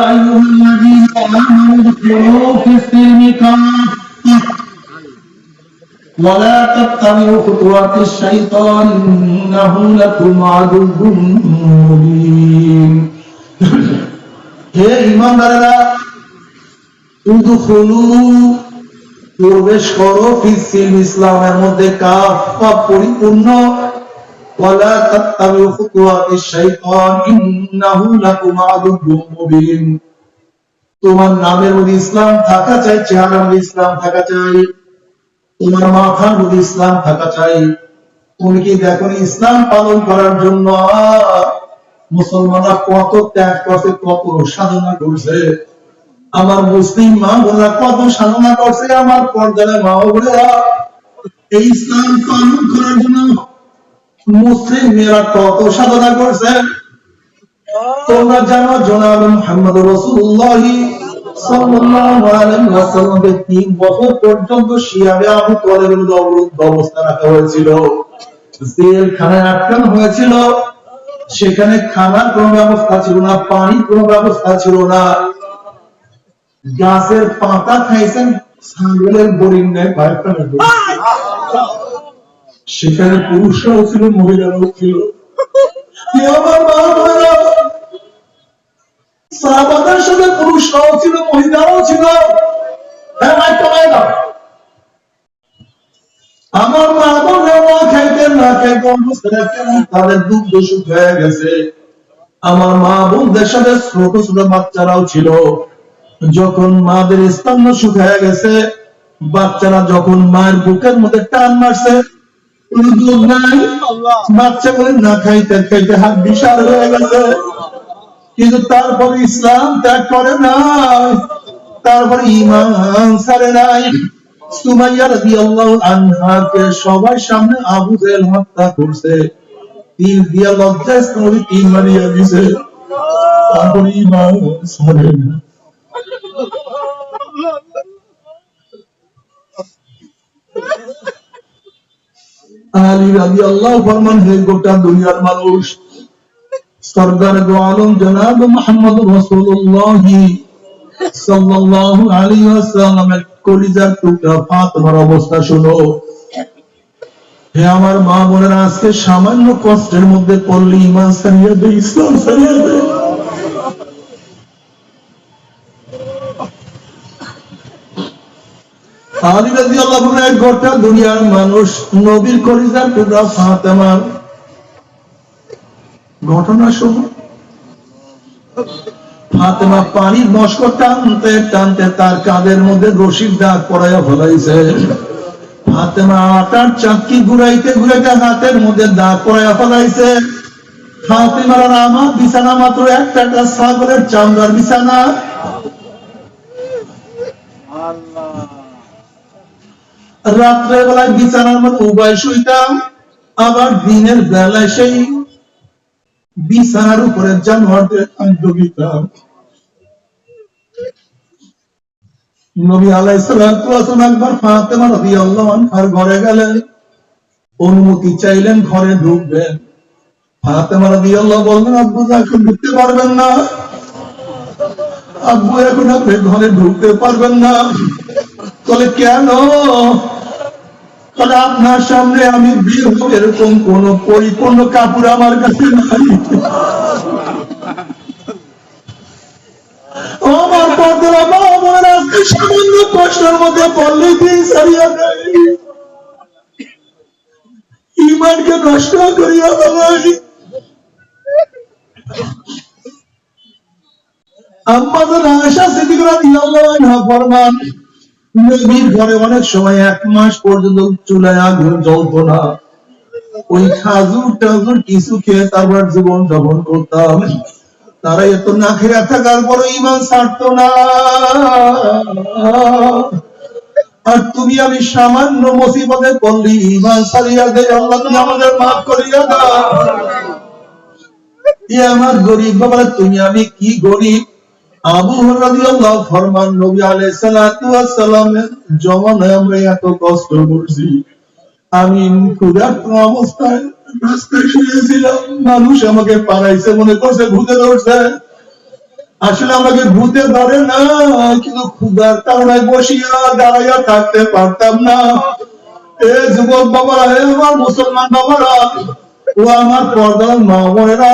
أيها الذين آمنوا ادخلوا في السلم كافة ولا تتبعوا خطوات الشيطان إنه لكم عدو مبين হে ইমানদারেরা উদখুলু প্রবেশ করো ফিসিল ইসলামের মধ্যে কাফা পরিপূর্ণ তাত্তাবিউ খুতুওয়াতিশ শাইতান ইন্নাহু লাকুম আদুউম মুবিন তোমার নামের মধ্যে ইসলাম থাকা চাই মধ্যে ইসলাম থাকা চাই, তোমার মাথার মধ্যে ইসলাম থাকা চাই। তুমি কি দেখো ইসলাম পালন করার জন্য? মুসলমানরা কত ত্যাগ করছে, কত সাধনা করছে। আমার মুসলিম মা বোনরা কত সাধনা করছে, আমার পর্দায় মা বোনেরা এই ইসলাম পালন করার জন্য মুসলিম মেয়েরা কত সাধনা করছে? তোমরা জানো জনাব মোহাম্মদ রসুল্লাহ হয়েছিল। সেখানে খানার কোনো ব্যবস্থা ছিল না, পানির কোনো ব্যবস্থা ছিল না। গাছের পাতা খাইছেন, ছাগলের বরিং করে। সেখানে পুরুষরাও ছিল, মহিলারাও ছিল। আমার মা সাহাবাদের সাথে পুরুষরাও ছিল, মহিলারাও ছিল। হ্যাঁ আমার মা খাইতেন না খাইতে অবস্থা রাখতেন তাদের দুগ্ধ সুখ হয়ে গেছে। আমার মা বোনদের সাথে ছোট ছোট বাচ্চারাও ছিল। যখন মাদের স্তন্য শুকায় গেছে, বাচ্চারা যখন মায়ের বুকের মধ্যে টান মারছে দুধ নাই। না খাইতে খাইতে হাত বিশাল হয়ে গেছে। কিন্তু তারপর ইসলাম ত্যাগ করে নাই। তারপর ইমান ছাড়ে নাই। সুমাইয়া রাদিয়াল্লাহু আনহাকে সবার সামনে আবু জেহেল হত্যা করছে। তীর দিয়া লজ্জায় তীর মারিয়া দিছে। তারপর ইমান ছাড়ে না আমার মা বোনেরা আজকে সামান্য কষ্টের মধ্যে পড়লে ইমান সারিয়ে দে ইসলাম গোটা দুনিয়ার মানুষ, নবীর টুকরা ঘটনা ফাতেমা পানির মস্কর টানতে টানতে তার কাঁধের মধ্যে রশিদ দাগ পড়াইয়া ফলাইছে। ফাতেমা আটার চাকি ঘুরাইতে ঘুরাইতে হাতের মধ্যে দাগ পড়াইয়া ফলাইছে। ফাতেমার আমার বিছানা মাত্র একটা একটা ছাগলের চামড়ার বিছানা। রাত্রে বেলায় বিছানার মধ্যে উভয় শুইতাম, আবার দিনের বেলায় সেই বিছানার উপরে জানোয়ারদের নবী একবার ঘরে গেলেন। অনুমতি চাইলেন ঘরে ঢুকবেন। ফাতেমা বললেন, আব্বু এখন ঢুকতে পারবেন না। আব্বু, এখন আপনি ঘরে ঢুকতে পারবেন না। বলে, কেন? তাহলে আপনার সামনে আমি বিয়ে হব এরকম কোন পরিপূর্ণ কাপড় আমার কাছে নাই। আমার করিয়া আশা সিদ্দিক রাদিয়াল্লাহু আনহা ফরমান। নবীর ঘরে অনেক সময় এক মাস পর্যন্ত চুলায় আগুন জ্বলতো না। ওই খাজুর টাজুর কিছু খেয়ে তারপর জীবন যাপন করতাম। তারা এত না খেয়ে থাকার পরে ইমান ছাড়তো না। আর তুমি আমি সামান্য মুসিবতে পড়লি ইমান ছাড়িয়া দে আল্লাহ তুমি আমাদের মাফ করিয়া দাও। এ আমার গরিব বাবা তুমি আমি কি গরিব? আবু ফরমান, নবী আলাইহিস সালাতু ওয়াস সালামের জমানায় আমরা এত কষ্ট করছি। আমি অবস্থায় রাস্তায় শুয়েছিলাম। মানুষ আমাকে পাড়াইছে মনে করছে ভূতে ধরছে। আসলে আমাকে ভূতে ধরে না, কিন্তু ক্ষুধার কারণে বসিয়া দাঁড়াইয়া থাকতে পারতাম না। এ যুবক বাবারা হে আমার মুসলমান বাবারা, ও আমার পর্দার মা বোনেরা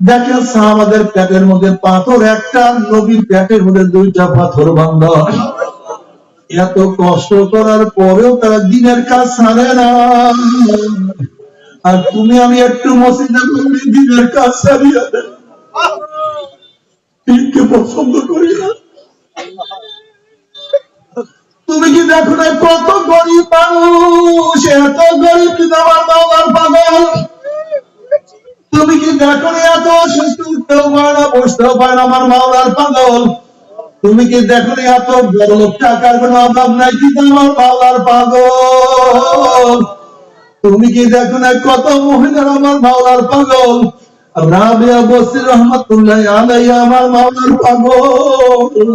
দেখেন সাহাবাদের পেটের মধ্যে পাথর, একটা নবীর পেটের মধ্যে দুইটা পাথর বান্ধা। এত কষ্ট করার পরেও তারা দিনের কাজ ছাড়ে না। আর তুমি আমি একটু মসজিদে দিনের কাজ ছাড়িয়ে দেয় পছন্দ করি না। তুমি কি দেখো না কত গরিব মানুষ, এত গরিব কিন্তু আমার বাবার পাগল? তুমি কি দেখো এত সুস্থ উঠতেও পারে না বসতেও পারে না আমার মাওলার পাগল। তুমি কি দেখো না এত বড় লোক টাকার কোনো অভাব নাই কিন্তু আমার মাওলার পাগল। তুমি কি দেখো না কত মহিলার আমার মাওলার পাগল? রাবিয়া বসির রহমতুল্লাহ আলাইয়া আমার মাওলার পাগল।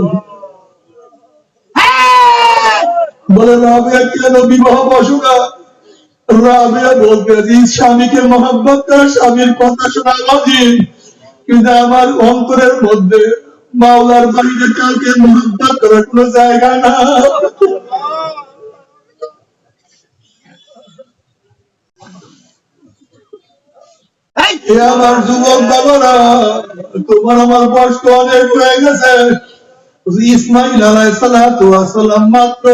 বলে রাবিয়া কেন বিবাহ বসো না রাবিয়া বলতে যে স্বামীকে মহাব্বত করা স্বামীর কথা শোনা কিন্তু আমার অন্তরের মধ্যে মাওলার কাউকে মহাব্বত করার কোনো জায়গা না আমার যুবক বাবারা তোমার আমার বয়স তো অনেক হয়ে গেছে। ইসমাইল আলাইসালাম মাত্র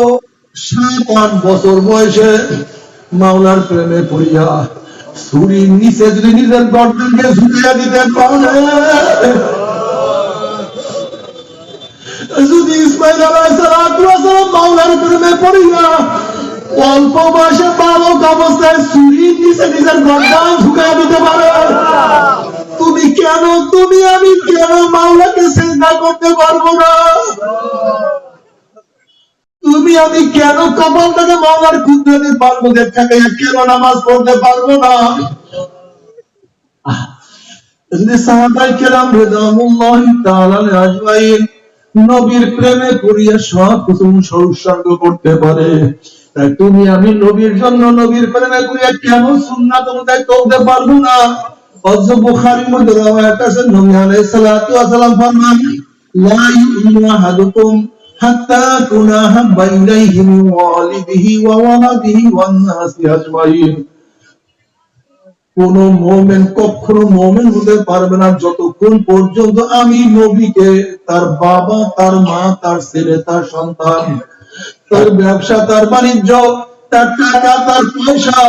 সাত আট বছর বয়সে মাওলার প্রেমে পড়িয়া ছুরির নিচে যদি নিজের গর্দনকে ঝুঁকিয়া দিতে পারে। যদি ইসমাইল মাওলার প্রেমে পড়িয়া অল্প বয়সে বালক অবস্থায় ছুরির নিচে নিজের গর্দান ঝুঁকিয়া দিতে পারে। তুমি কেন, তুমি আমি কেন মাওলাকে চিন্তা করতে পারব না? তুমি আমি কেন কপালটাকে মাওলার কুদরতে পারব? দেখাকে কেন নামাজ পড়তে পারব না? নবীর প্রেমে সব করতে পারে, তাই তুমি আমি নবীর জন্য নবীর প্রেমে পড়িয়া কেন সুন্নাত অনুযায়ী চলতে পারব না? অজ বুখারীর মধ্যে আছে, নবী ওয়াস সালাম ফরমান ইউমিনু আহাদুকুম কুনা হাব্বা ইলাইহি মিন ওয়ালিদিহি ওয়া ওয়ালাদিহি ওয়ান কোন মোমেন, কখনো মোমেন হতে পারবে না যতক্ষণ পর্যন্ত আমি নবীকে, তার বাবা, তার মা, তার ছেলে, তার সন্তান, তার ব্যবসা, তার বাণিজ্য, তার টাকা, তার পয়সা,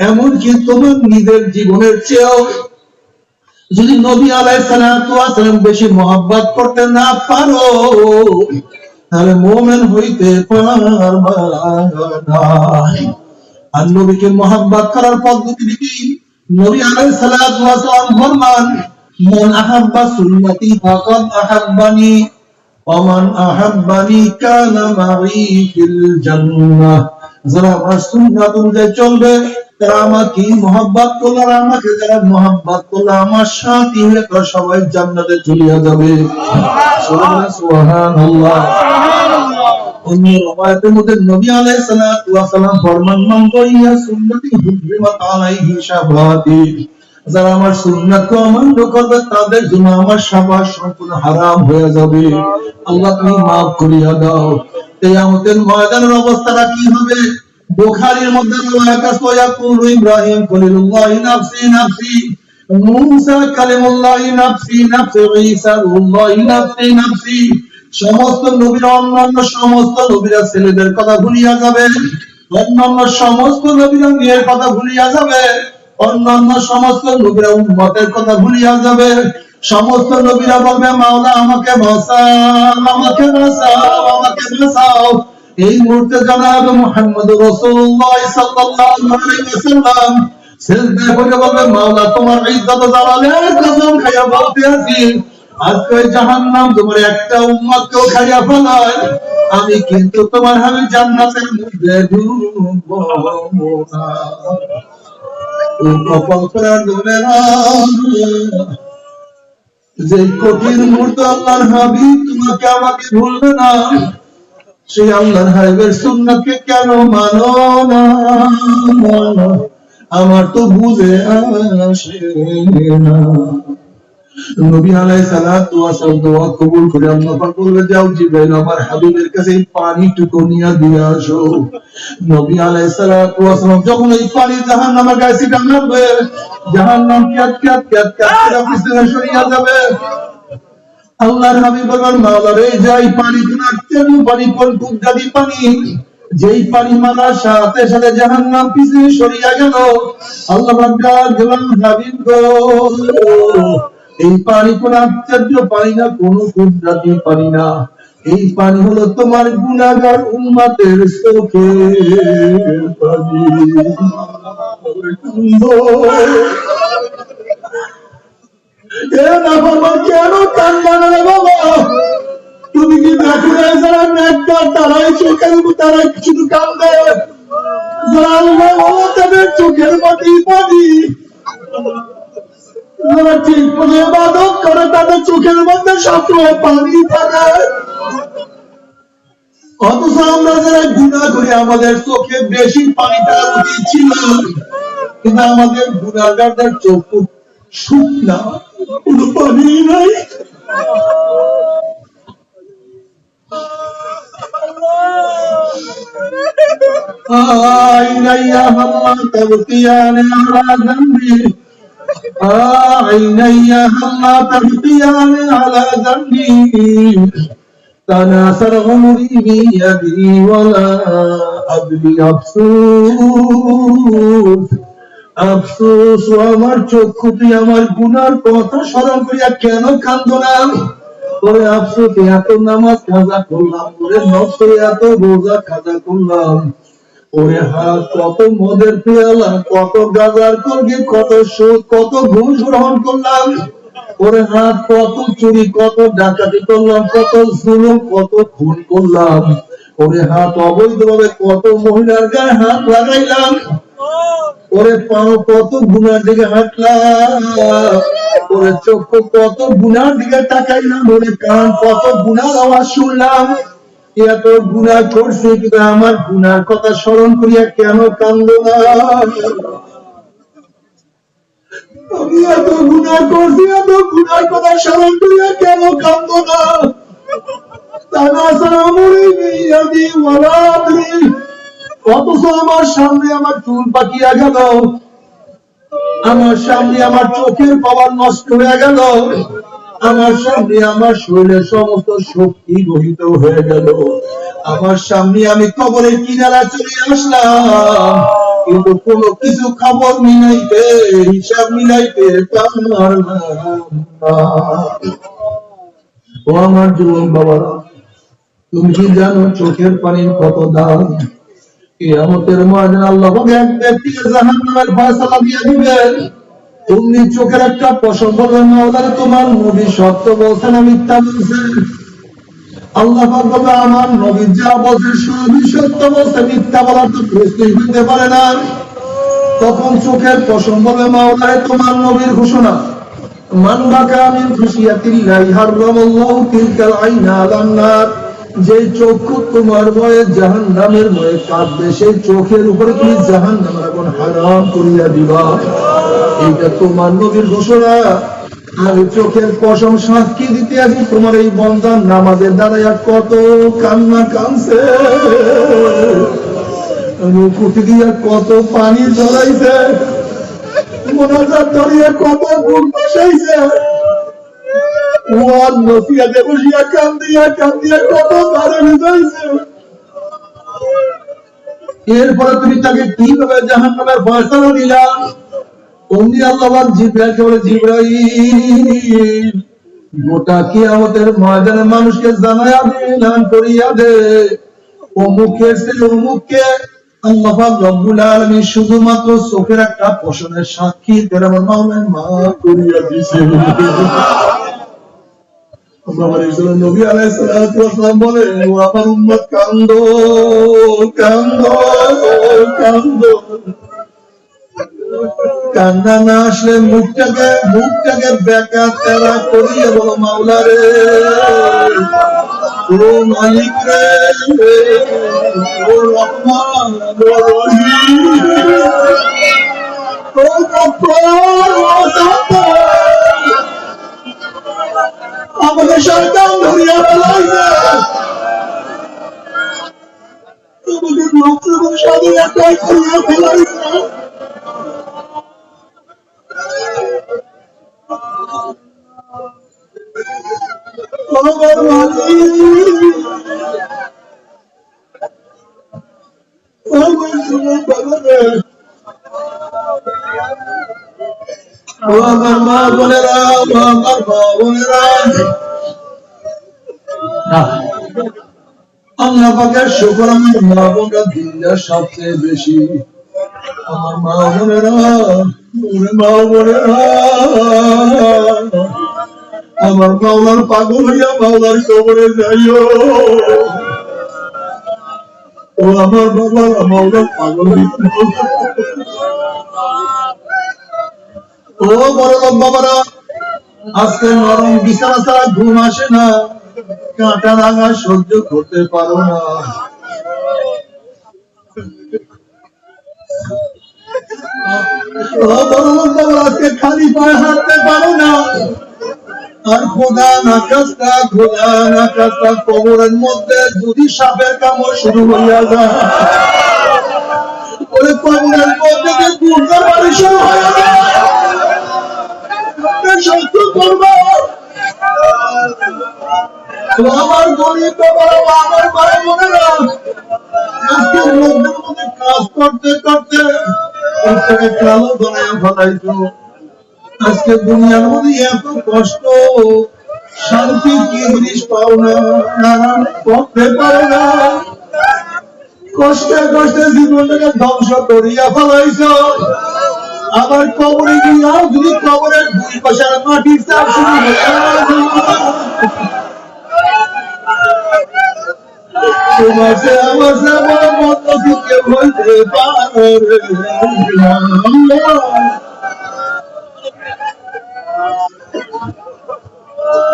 এমনকি তোমার নিজের জীবনের চেয়েও যদি নবী আলাই সালাম বেশি মহাব্বত করতে না পারো তাহলে মোমেন হইতে আর নবীকে মহাব্বত করার পদ্ধতি কি? নবী আলাই সালাম ফরমান, মন আহাব্বা সুন্নতি ফকত আহাব্বানি। ওমান আহাব্বানি কানা মাই ফিল জান্নাহ যারা আমার সুন্নাত অনুযায়ী চলবে, তারা আমাকে মহাব্বত করলে আর আমাকে যারা মহাব্বত করলে আমার সাথী হয়ে তারা সবাই জান্নাতে চলিয়া যাবে। সুবহানাল্লাহ অন্য রবায়াতের মধ্যে নবী আলাইহিস সালাম ফরমান মান সুন্নতি হুজরিমাত আলাইহি শাফাতি যারা আমার সুন্নাতকে অমান্য করবে, তাদের জন্য আমার শাফাত সম্পূর্ণ হারাম হয়ে যাবে। আল্লাহ তুমি মাফ করিয়া দাও। কিয়ামতের ময়দানের অবস্থাটা কি হবে? বুখারীর মধ্যে ইব্রাহিম নাফসি নাফসি। মুসা নাফসি নাফসি। ঈসা নাফসি নাফসি। সমস্ত নবীরা অন্যান্য সমস্ত নবীরা ছেলেদের কথা ভুলিয়া যাবে। অন্যান্য সমস্ত নবীরা মেয়ের কথা ভুলিয়া যাবে। অন্যান্য সমস্ত নবীরা উম্মতের কথা ভুলিয়া যাবে। সমস্ত নবীরা বলবে, মাওলা, আমাকে বাঁচাও আমাকে বাঁচাও আমাকে বাঁচাও। এই মুহূর্তে জানাবে মুহাম্মদ করে বলবে, মাওলা, তোমার ইজ্জত জালালের কসম খাইয়া বলতে আছি। আজকে তোমার একটা খাইয়া ফেলায়। আমি কিন্তু তোমার হাবি জান্নাতের মধ্যে ঢুকবো না। যে কঠিন মুহূর্ত আল্লাহর হাবিব তোমাকে আমাকে ভুলবে না, সেই আল্লাহর হাবিবের সুন্নাকে কেন মানো না? আমার তো বুঝে আসে না। নবী ওয়াস সালাম দোয়া কবুল করে যাও আমার হাবিবের কাছে এই পানিটুকু নিয়ে দিয়ে আসো। নবী ওয়াস সালাম যখন এই পানি জাহান্নাম ক্যাত ক্যাত ক্যাত ক্যাত সরিয়ে যাবে। আল্লাহর হাবিব মাওলা রে যাই পানি তোমার কেন পানি, কোন পানি? যেই পানি মারার সাথে সাথে জাহান্নাম পিছনে সরিয়া গেল। আল্লাহ হাবিব গো এই পানি কোন আশ্চর্য পানি না, কোন কুদরাতি পানি না। এই পানি হলো তোমার গুনাহগার উম্মতের চোখে কেন বাবা? তুমি তারাই তারাই চোখের পানি পানি। যারা ঠিক করে ইবাদত করে তাদের চোখের মধ্যে সবসময় পানি থাকে অথচ আমরা যারা গুণা করি আমাদের চোখে বেশি পানি থাকা উচিত ছিল কিন্তু আমাদের গুণাগারদের চোখ শুকনা কোনো পানি নাই عيني هلا تبكيان على ذنبي عيني هلا تبكيان على ذنبي تناثر عمري بيدي ولا أدري أفسوس আফসোস ও আমার চক্ষু তুই আমার গুনার কথা স্মরণ করিয়া কেন কান্দ না ওরে আফসোস এত নামাজ কাজা করলাম ওরে নফসে এত রোজা কাজা করলাম ওরে হাত, কত মদের পেয়ালা, কত গাজার করগে কত সুদ, কত ঘুষ গ্রহণ করলাম। ওরে হাত, কত চুরি, কত ডাকাতি করলাম, কত জুলুম, কত খুন করলাম। ওরে হাত, অবৈধভাবে কত মহিলার গায়ে হাত লাগাইলাম। ওরে পাও, কত গুনার দিকে হাঁটলাম। ওরে চক্ষু কত গুনার দিকে তাকাইলাম। ওরে কান, কত গুনার আওয়াজ শুনলাম। এত গুনাহ করছে কিন্তু আমার গুনার কথা স্মরণ করিয়া কেন কান্দ না? আমি এত গুনাহ করছি, এত গুনার কথা স্মরণ করিয়া কেন কান্দ না? অথচ আমার সামনে আমার চুল পাকিয়া গেল। আমার সামনে আমার চোখের পাওয়ার নষ্ট হয়ে গেল। আমার সামনে আমার শরীরের সমস্ত শক্তি রহিত হয়ে গেল। আমার সামনে আমি কবরের কিনারা চলে আসলাম। কিন্তু কোন কিছু খবর মিলাইতে, হিসাব মিলাইতে ও আমার যুবক বাবারা, তুমি কি জানো চোখের পানির কত দাম কিয়ামতের ময়দানে আল্লাহ এক ব্যক্তিকে জাহান্নামের ফয়সালা দিয়ে দিবেন। তুমি চোখের একটা পশম বলবে তোমার নবী সত্য বলছেন না মিথ্যা বলছেন আল্লাহ বলবে আমার নবী যা বলছে সবই সত্য বলছে, মিথ্যা বলার তো প্রশ্নই হইতে পারে না। তখন চোখের পশম বলবে তোমার নবীর ঘোষণা। মান বাকা মিন খুশিয়াতিল্লাহি তিলকাল আইনা আলান যে চক্ষু তোমার ভয়ে জাহান্নামের ভয়ে কাঁদবে সেই চোখের উপরে তুমি জাহান্নামের এখন হারাম করিয়া দিবা। তোমার নবীর ঘোষণা। আমি চোখের সাক্ষী দিতে তোমার এই নামাজের দাঁড়াইয়া কত কান্না কানছে রুকুটি দিয়া কত পানি ভিজাইছে এরপরে তুমি তাকে কীভাবে জাহান নামের ফয়সালা দিলা? অমনি জিব্রাইলকে বলে, জিব্রাইল, গোটা কিয়ামতের ময়দানে মানুষকে জানায়া করিয়া দে। অমুকের সে অমুককে আল্লাহ রব্বুল আলামিন শুধুমাত্র চোখের একটা পশনের সাক্ষী আমার মা করিয়া দিছে নবী বলেন আমার উম্মত কান্দো কান্দো কান্দো। কান্না না আসলে মুখটাকে মুখটাকে বেকা তেরা করিয়ে বলো মাওলা রে। ও মালিক রে, ও আমাকে ধরিয়া ফেলাইছে। করিয়া ফেলাইছে? আমার মা বোনেরা আমার শুকর আমার মা বোনরা দিনটা সবচেয়ে বেশি আমার মা বোনেরা মা বোনেরা আমার মাওলার পাগল হইয়া মাওলার কবরে যাইও। ও আমার বাবা মাওলার পাগল ও বড় বাবারা, আজকে নরম বিছানা ছাড়া ঘুম আসে না। কাঁটা রাঙা সহ্য করতে পারো না। ও বড় লোক বাবা আজকে খালি পায়ে হাঁটতে পারো না। আর খোদা না কাস্তা খোদা না কাস্তা কবরের মধ্যে যদি সাপের কামড় শুরু হইয়া যায়। ওই কবরের মধ্যে যে দুর্গা বাড়ি শুরু যায়। আমার গরিব আমার ভাই বোনেরা, আজকে লোকদের মধ্যে কাজ করতে করতে কালো আজকে দুনিয়ার মধ্যে এত কষ্ট, শান্তি কি জিনিস পাও না? কষ্টে কষ্টে জীবনটাকে ধ্বংস করিয়া ফেলাইছ। আবার কবরে গিয়া যদি কবরের দুই পাশার মাটির চাপ শুরু আমার সে আমার মত দিকে বলতে পারে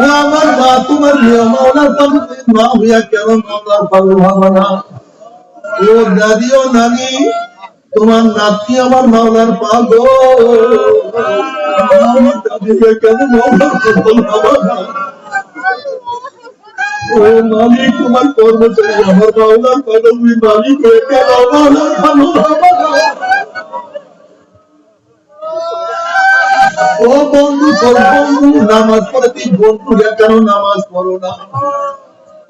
ও আমার মা, তোমার মা হইয়া কেন মাওলার পাগল হব না? ও দাদি ও নানি, তোমার নাতি আমার মাওলার পাগল। কর্মচারী আমার মাওলার পাগল, তুমি মালিক হয়ে কেন মাওলার পাগল ও বন্ধু বন্ধু, নামাজ পড়ে তুই কেন নামাজ পড়ো না?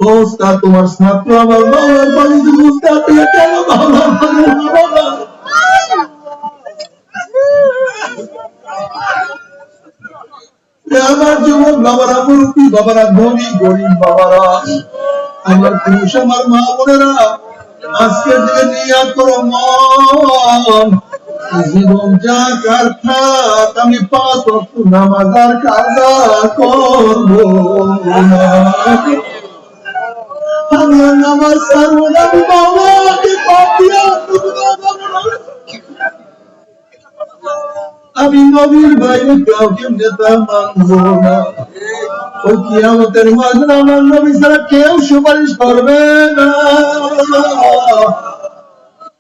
ও উস্তাদ, তোমার আমার তুই কেন আমার বাবারা মুরব্বী, বাবারা ধনী, গরিব বাবারা। আমার পুরুষ, আমার মা বোনেরা, আজকে দিকে নিয়ে করো মন জীবন যা কার আমি পাঁচ অক্ট কাজা করব আমার নামাজ ছাড়বো বাবাকে। আমি নবীর বাইরে কাউকে নেতা মানবো না। ওই কিয়ামতের মাঝে আমার নবী ছাড়া কেউ সুপারিশ করবে না।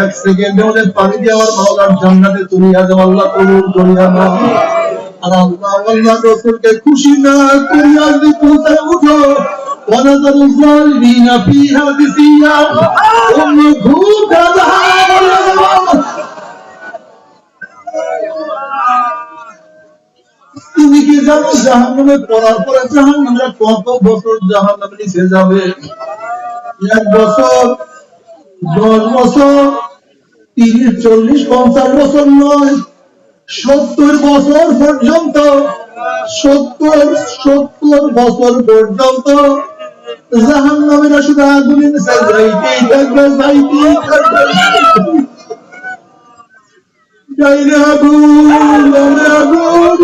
এক সেকেন্ডে ওদের পানি দিয়ে আমার মাওলার জান্নাতে তুমি আজ আল্লাহ কবুল করিয়া না আর আল্লাহ আল্লাহ রসুলকে খুশি না করিয়া যদি পৌঁছায় উঠো ونظر الظالمين فيها جثيا ثم غوك তুমি কি জানো জাহান নামে পড়ার পরে জাহান নামে কত বছর জাহান নামে নিচে যাবে এক বছর দশ বছর, তিরিশ, চল্লিশ, পঞ্চাশ বছর নয়, সত্তর বছর পর্যন্ত, সত্তর সত্তর বছর পর্যন্ত জাহান নামেরা শুধু আগুনের যাইতেই থাকবে যাইতেই থাকবে। আগুন আগুন আগুন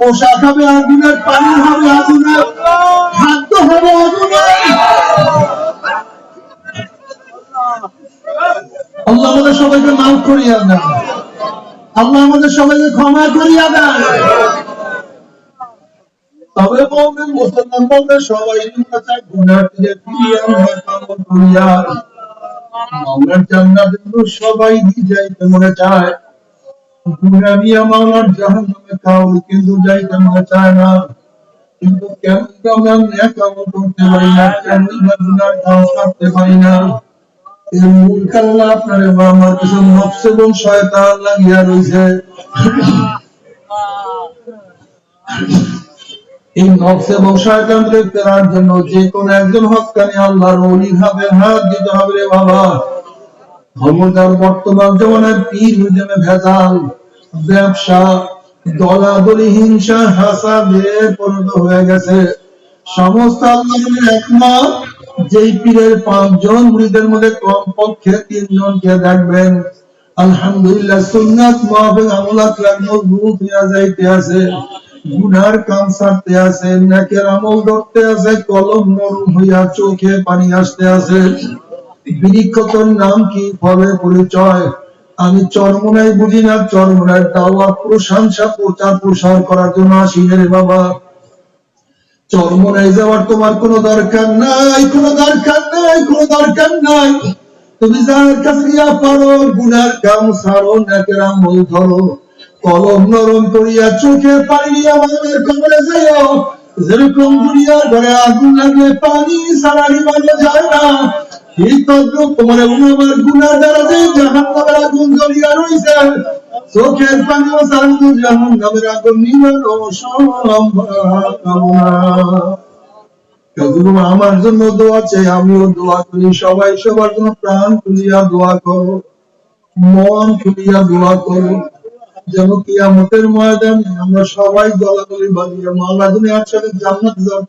পোশাক হবে আগুনের, পানি হবে আগুনের, খাদ্য হবে আল্লাহ আমাদের সবাইকে মাফ করিয়া দেন। আল্লাহ আমাদের সবাইকে ক্ষমা করিয়া দেন। মুসলমান বলবেন সবাই গুনার দিকে করিয়া মাওলার জান্নাতে তো সবাই যাইতে মনে চায়। গুনাহ মাওলার জাহান্নামে কাউকে কিন্তু যাইতে মনে চায় না। কিন্তু কেন ন্যাক আমল করতে পারি না, কেন গুনার কাজ করতে পারি না? এর মূল কারণ আপনার এবং আমার কিছু নফস এবং শয়তান লাগিয়া রয়েছে এই নফস এবং শয়তানকে ফেরার জন্য যে কোন একজন হকানি আল্লাহর ওলি ভাবে হাত দিতে হবে রে বাবা। বর্তমান পীর ভেজাল, ব্যবসা, দলাদলি, হিংসা পরিণত হয়ে গেছে। সমস্ত আল্লাহের যেই পীরের পাঁচজন মধ্যে কমপক্ষে তিনজনকে দেখবেন। আলহামদুলিল্লাহ সুন্নাত মাহফিল আমলাত যাইতে আছে। গুনার কাম ছাড়তে আছে, নেকের আমল ধরতে আছে, কলম নরম হইয়া চোখে পানি আসতে আছে। বৃক্ষতর নাম কি? ফলে পরিচয়। আমি চরমনাই বুঝি না চরমনায় দাওয়া প্রশংসা প্রচার প্রসার করার জন্য আসি রে বাবা। চরমনায় যাওয়ার তোমার কোনো দরকার নাই, কোনো দরকার নাই, কোনো দরকার নাই। তুমি যার কাছে গিয়া পারো, গুনার কাম সারো, নেকের আমল ধরো। কলম নরম করিয়া চোখে পানি আমাদের কবরে যাইও যেরকম দুনিয়ার ঘরে আগুন লাগে, পানি সারা নিবানো যায় না। এই তোমার গুনার দ্বারা যে জাহান নামের আগুন জ্বলিয়া রয়েছে চোখের সারু জাহান নামের আগুন আমার জন্য দোয়া চাই আমিও দোয়া করি। সবাই সবার জন্য প্রাণ খুলিয়া দোয়া করো। মন খুলিয়া দোয়া করো। যেন কিয়ামতের ময়দানে আমরা সবাই দলাদলি বাঁধিয়ে মাল্লা একসাথে জান্নাত যাওয়ার।